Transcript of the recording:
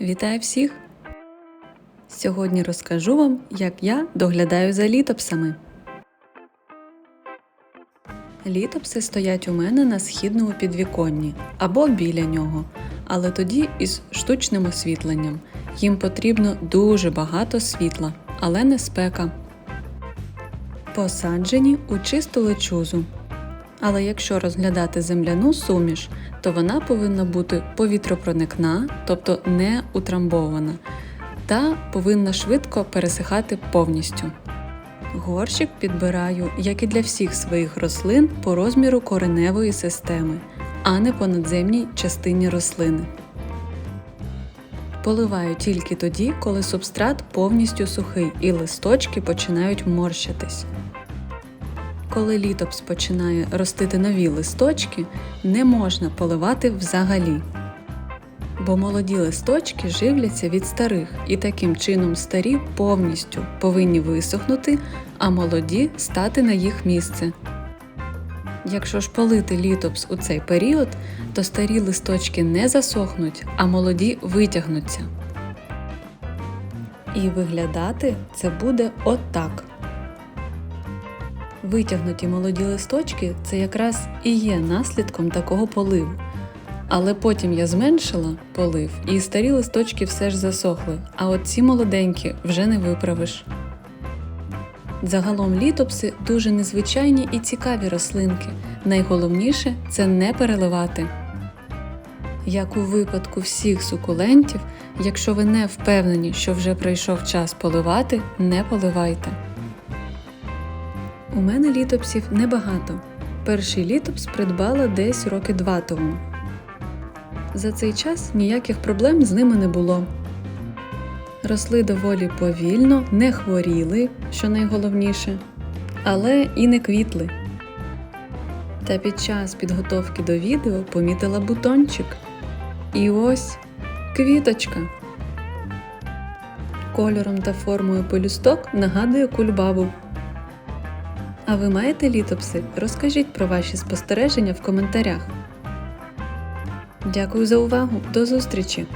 Вітаю всіх! Сьогодні розкажу вам, як я доглядаю за літопсами. Літопси стоять у мене на східному підвіконні або біля нього, але тоді із штучним освітленням. Їм потрібно дуже багато світла, але не спека. Посаджені у чисту лечузу. Але якщо розглядати земляну суміш, то вона повинна бути повітропроникна, тобто не утрамбована, та повинна швидко пересихати повністю. Горщик підбираю, як і для всіх своїх рослин, по розміру кореневої системи, а не по надземній частині рослини. Поливаю тільки тоді, коли субстрат повністю сухий і листочки починають морщитись. Коли літопс починає ростити нові листочки, не можна поливати взагалі. Бо молоді листочки живляться від старих, і таким чином старі повністю повинні висохнути, а молоді стати на їх місце. Якщо ж полити літопс у цей період, то старі листочки не засохнуть, а молоді витягнуться. І виглядати це буде отак. Витягнуті молоді листочки це якраз і є наслідком такого поливу. Але потім я зменшила полив, і старі листочки все ж засохли, а от ці молоденькі вже не виправиш. Загалом літопси дуже незвичайні і цікаві рослинки. Найголовніше це не переливати. Як у випадку всіх сукулентів, якщо ви не впевнені, що вже прийшов час поливати, не поливайте. У мене літопсів небагато. Перший літопс придбала десь роки два тому. За цей час ніяких проблем з ними не було. Росли доволі повільно, не хворіли, що найголовніше, але і не квітли. Та під час підготовки до відео помітила бутончик. І ось квіточка. Кольором та формою пелюсток нагадує кульбабу. А ви маєте літопси? Розкажіть про ваші спостереження в коментарях. Дякую за увагу! До зустрічі!